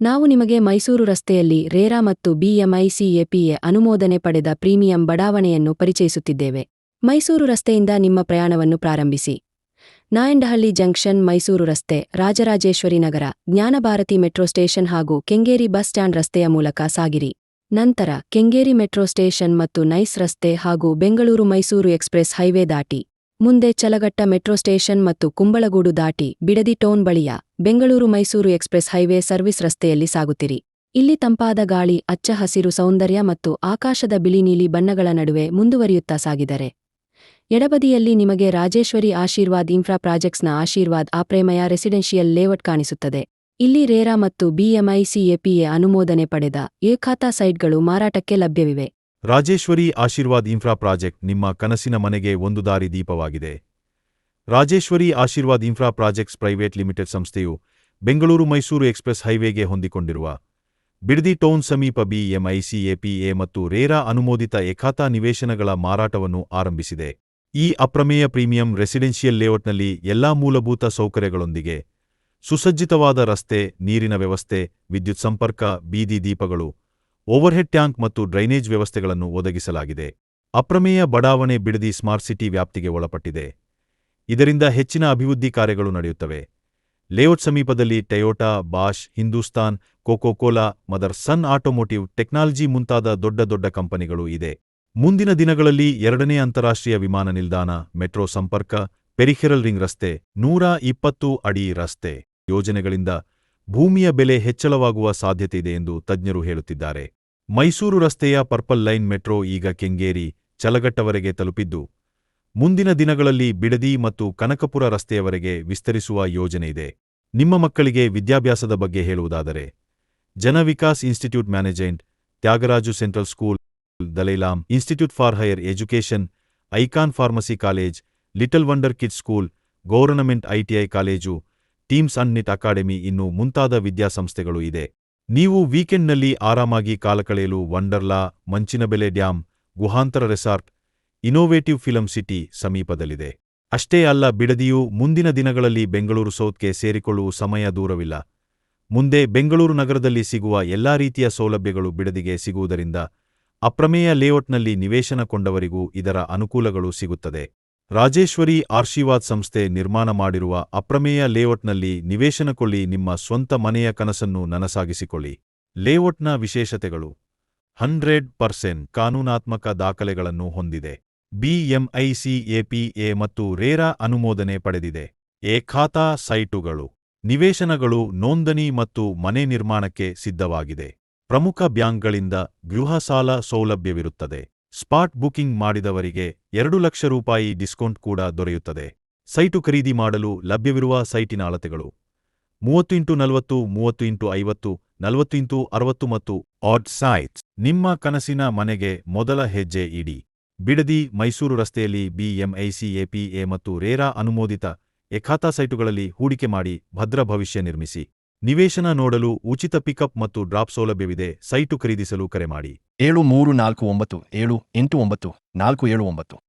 ನಾವು ನಿಮಗೆ ಮೈಸೂರು ರಸ್ತೆಯಲ್ಲಿ ರೇರಾ ಮತ್ತು ಬಿಎಂಐಸಿಎಪಿಎ ಅನುಮೋದನೆ ಪಡೆದ ಪ್ರೀಮಿಯಂ ಬಡಾವಣೆಯನ್ನು ಪರಿಚಯಿಸುತ್ತಿದ್ದೇವೆ. ಮೈಸೂರು ರಸ್ತೆಯಿಂದ ನಿಮ್ಮ ಪ್ರಯಾಣವನ್ನು ಪ್ರಾರಂಭಿಸಿ. ನಾಯಂಡಹಳ್ಳಿ ಜಂಕ್ಷನ್ ಮೈಸೂರು ರಸ್ತೆ, ರಾಜರಾಜೇಶ್ವರಿ ನಗರ, ಜ್ಞಾನಭಾರತಿ ಮೆಟ್ರೋ ಸ್ಟೇಷನ್ ಹಾಗೂ ಕೆಂಗೇರಿ ಬಸ್ ಸ್ಟ್ಯಾಂಡ್ ರಸ್ತೆಯ ಮೂಲಕ ಸಾಗಿರಿ. ನಂತರ ಕೆಂಗೇರಿ ಮೆಟ್ರೋ ಸ್ಟೇಷನ್ ಮತ್ತು ನೈಸ್ ರಸ್ತೆ ಹಾಗೂ ಬೆಂಗಳೂರು ಮೈಸೂರು ಎಕ್ಸ್ಪ್ರೆಸ್ ಹೈವೇ ದಾಟಿ. ಮುಂದೆ ಚಲಗಟ್ಟ ಮೆಟ್ರೋ ಸ್ಟೇಷನ್ ಮತ್ತು ಕುಂಬಳಗೂಡು ದಾಟಿ ಬಿಡದಿ ಟೌನ್ ಬಳಿಯ Bengaluru Mysuru express highway service ರಸ್ತೆಯಲ್ಲಿ ಸಾಗುತ್ತಿರಿ. ಇಲ್ಲಿ ತಂಪಾದ ಗಾಳಿ, ಅಚ್ಚ ಹಸಿರು ಸೌಂದರ್ಯ ಮತ್ತು ಆಕಾಶದ ಬಿಳಿ ನೀಲಿ ಬಣ್ಣಗಳ ನಡುವೆ ಮುಂದುವರಿಯುತ್ತಾ ಸಾಗಿದರೆ. ಎಡಬದಿಯಲ್ಲಿ ನಿಮಗೆ ರಾಜೇಶ್ವರಿ ಆಶೀರ್ವಾದ್ ಇನ್ಫ್ರಾ ಪ್ರಾಜೆಕ್ಟ್ಸ್ನ ಆಶೀರ್ವಾದ್ ಆಪ್ರೇಮಯ ರೆಸಿಡೆನ್ಷಿಯಲ್ ಲೇಔಟ್ ಕಾಣಿಸುತ್ತದೆ. ಇಲ್ಲಿ ರೇರಾ ಮತ್ತು ಬಿಎಂಐಸಿಎಪಿಎ ಅನುಮೋದನೆ ಪಡೆದ ಏಖಾತಾ ಸೈಟ್ಗಳು ಮಾರಾಟಕ್ಕೆ ಲಭ್ಯವಿವೆ. ರಾಜೇಶ್ವರಿ ಆಶೀರ್ವಾದ್ ಇನ್ಫ್ರಾ ಪ್ರಾಜೆಕ್ಟ್ ನಿಮ್ಮ ಕನಸಿನ ಮನೆಗೆ ಒಂದು ದಾರಿ ದೀಪವಾಗಿದೆ. Rajeshwari Ashirwad infra projects private limited ಸಂಸ್ಥೆಯು ಬೆಂಗಳೂರು ಮೈಸೂರು ಎಕ್ಸ್ಪ್ರೆಸ್ ಹೈವೇಗೆ ಹೊಂದಿಕೊಂಡಿರುವ ಬಿಡದಿ ಟೌನ್ ಸಮೀಪ ಬಿಎಂಐಸಿಎಪಿಎ ಮತ್ತು ರೇರಾ ಅನುಮೋದಿತ ಎಖಾತಾ ನಿವೇಶನಗಳ ಮಾರಾಟವನ್ನು ಆರಂಭಿಸಿದೆ. ಈ ಅಪ್ರಮೇಯ ಪ್ರೀಮಿಯಂ ರೆಸಿಡೆನ್ಷಿಯಲ್ ಲೇಔಟ್ನಲ್ಲಿ ಎಲ್ಲಾ ಮೂಲಭೂತ ಸೌಕರ್ಯಗಳೊಂದಿಗೆ ಸುಸಜ್ಜಿತವಾದ ರಸ್ತೆ, ನೀರಿನ ವ್ಯವಸ್ಥೆ, ವಿದ್ಯುತ್ ಸಂಪರ್ಕ, ಬೀದಿ ದೀಪಗಳು ಓವರ್ಹೆಡ್ ಟ್ಯಾಂಕ್ ಮತ್ತು ಡ್ರೈನೇಜ್ ವ್ಯವಸ್ಥೆಗಳನ್ನು ಒದಗಿಸಲಾಗಿದೆ. ಅಪ್ರಮೇಯ ಬಡಾವಣೆ ಬಿಡದಿ ಸ್ಮಾರ್ಟ್ ಸಿಟಿ ವ್ಯಾಪ್ತಿಗೆ ಒಳಪಟ್ಟಿದೆ. ಇದರಿಂದ ಹೆಚ್ಚಿನ ಅಭಿವೃದ್ಧಿ ಕಾರ್ಯಗಳು ನಡೆಯುತ್ತವೆ. ಲೇಔಟ್ ಸಮೀಪದಲ್ಲಿ Toyota, Bosch, Hindustan, Coca Cola, Motherson automotive technology ಮುಂತಾದ ದೊಡ್ಡ ದೊಡ್ಡ ಕಂಪನಿಗಳು ಇದೆ. ಮುಂದಿನ ದಿನಗಳಲ್ಲಿ ಎರಡನೇ ಅಂತಾರಾಷ್ಟ್ರೀಯ ವಿಮಾನ ನಿಲ್ದಾಣ, ಮೆಟ್ರೋ ಸಂಪರ್ಕ, ಪೆರಿಫೆರಲ್ ರಿಂಗ್ ರಸ್ತೆ, ನೂರ ಇಪ್ಪತ್ತು ಅಡಿ ರಸ್ತೆ ಯೋಜನೆಗಳಿಂದ ಭೂಮಿಯ ಬೆಲೆ ಹೆಚ್ಚಳವಾಗುವ ಸಾಧ್ಯತೆಯಿದೆ ಎಂದು ತಜ್ಞರು ಹೇಳುತ್ತಿದ್ದಾರೆ. ಮೈಸೂರು ರಸ್ತೆಯ ಪರ್ಪಲ್ ಲೈನ್ ಮೆಟ್ರೋ ಈಗ ಕೆಂಗೇರಿ ಚಲಗಟ್ಟವರೆಗೆ ತಲುಪಿದ್ದು, ಮುಂದಿನ ದಿನಗಳಲ್ಲಿ ಬಿಡದಿ ಮತ್ತು ಕನಕಪುರ ರಸ್ತೆಯವರೆಗೆ ವಿಸ್ತರಿಸುವ ಯೋಜನೆಯಿದೆ ನಿಮ್ಮ ಮಕ್ಕಳಿಗೆ ವಿದ್ಯಾಭ್ಯಾಸದ ಬಗ್ಗೆ ಹೇಳುವುದಾದರೆ, Janavikas institute management Thyagaraju central school Dalai Lama institute for higher education, icon pharmacy college, little wonder kids school, government ITI college, teams ಅನ್ನಿಟ್ ನಿಟ್ ಅಕಾಡೆಮಿ ಇನ್ನು ಮುಂತಾದ ವಿದ್ಯಾಸಂಸ್ಥೆಗಳು ಇದೆ. ನೀವು ವೀಕೆಂಡ್ನಲ್ಲಿ ಆರಾಮಾಗಿ ಕಾಲಕಳೆಯಲು Wonderla, Manchanabele dam Guhantara resort innovative film city ಸಮೀಪದಲ್ಲಿದೆ. ಅಷ್ಟೇ ಅಲ್ಲ, ಬಿಡದಿಯು ಮುಂದಿನ ದಿನಗಳಲ್ಲಿ ಬೆಂಗಳೂರು ಸೌತ್ಗೆ ಸೇರಿಕೊಳ್ಳುವ ಸಮಯ ದೂರವಿಲ್ಲ. ಮುಂದೆ ಬೆಂಗಳೂರು ನಗರದಲ್ಲಿ ಸಿಗುವ ಎಲ್ಲಾ ರೀತಿಯ ಸೌಲಭ್ಯಗಳು ಬಿಡದಿಗೆ ಸಿಗುವುದರಿಂದ ಅಪ್ರಮೇಯ ಲೇಔಟ್ನಲ್ಲಿ ನಿವೇಶನ ಕೊಂಡವರಿಗೂ ಇದರ ಅನುಕೂಲಗಳು ಸಿಗುತ್ತದೆ. ರಾಜೇಶ್ವರಿ ಆರ್ಶೀವಾದ್ ಸಂಸ್ಥೆ ನಿರ್ಮಾಣ ಮಾಡಿರುವ ಅಪ್ರಮೇಯ ಲೇಔಟ್ನಲ್ಲಿ ನಿವೇಶನಕೊಳ್ಳಿ ನಿಮ್ಮ ಸ್ವಂತ ಮನೆಯ ಕನಸನ್ನು ನನಸಾಗಿಸಿಕೊಳ್ಳಿ. ಲೇಔಟ್ನ ವಿಶೇಷತೆಗಳು. ಹಂಡ್ರೆಡ್ ಪರ್ಸೆಂಟ್ ಕಾನೂನಾತ್ಮಕ ದಾಖಲೆಗಳನ್ನು ಹೊಂದಿದೆ. ಬಿಎಂಐಸಿಎಪಿಎ ಮತ್ತು ರೇರಾ ಅನುಮೋದನೆ ಪಡೆದಿದೆ. ಎ ಖಾತಾ ಸೈಟುಗಳು. ನಿವೇಶನಗಳು ನೋಂದಣಿ ಮತ್ತು ಮನೆ ನಿರ್ಮಾಣಕ್ಕೆ ಸಿದ್ಧವಾಗಿದೆ. ಪ್ರಮುಖ ಬ್ಯಾಂಕ್ಗಳಿಂದ ಗೃಹ ಸಾಲ ಸೌಲಭ್ಯವಿರುತ್ತದೆ. ಸ್ಪಾಟ್ ಬುಕಿಂಗ್ ಮಾಡಿದವರಿಗೆ ಎರಡು ಲಕ್ಷ ರೂಪಾಯಿ ಡಿಸ್ಕೌಂಟ್ ಕೂಡ ದೊರೆಯುತ್ತದೆ. ಸೈಟು ಖರೀದಿ ಮಾಡಲು ಲಭ್ಯವಿರುವ ಸೈಟಿನ ಅಳತೆಗಳು ಮೂವತ್ತು ಇಂಟು ನಲವತ್ತು, ಮೂವತ್ತು ಇಂಟು ಐವತ್ತು, ನಲವತ್ತು ಇಂಟು ಅರವತ್ತು ಮತ್ತು ಆಡ್ ಸೈಟ್ಸ್. ನಿಮ್ಮ ಕನಸಿನ ಮನೆಗೆ ಮೊದಲ ಹೆಜ್ಜೆ ಇಡಿ. ಬಿಡದಿ ಮೈಸೂರು ರಸ್ತೆಯಲ್ಲಿ ಬಿಎಂಐಸಿಎಪಿಎ ಮತ್ತು ರೇರಾ ಅನುಮೋದಿತ ಎಖಾತಾ ಸೈಟುಗಳಲ್ಲಿ ಹೂಡಿಕೆ ಮಾಡಿ ಭದ್ರ ಭವಿಷ್ಯ ನಿರ್ಮಿಸಿ. ನಿವೇಶನ ನೋಡಲು ಉಚಿತ ಪಿಕಪ್ ಮತ್ತು ಡ್ರಾಪ್ ಸೌಲಭ್ಯವಿದೆ. ಸೈಟು ಖರೀದಿಸಲು ಕರೆ ಮಾಡಿ. ಏಳು ಮೂರು ನಾಲ್ಕು ಒಂಬತ್ತು ಏಳು ಎಂಟು ಒಂಬತ್ತು ನಾಲ್ಕು ಏಳು ಒಂಬತ್ತು.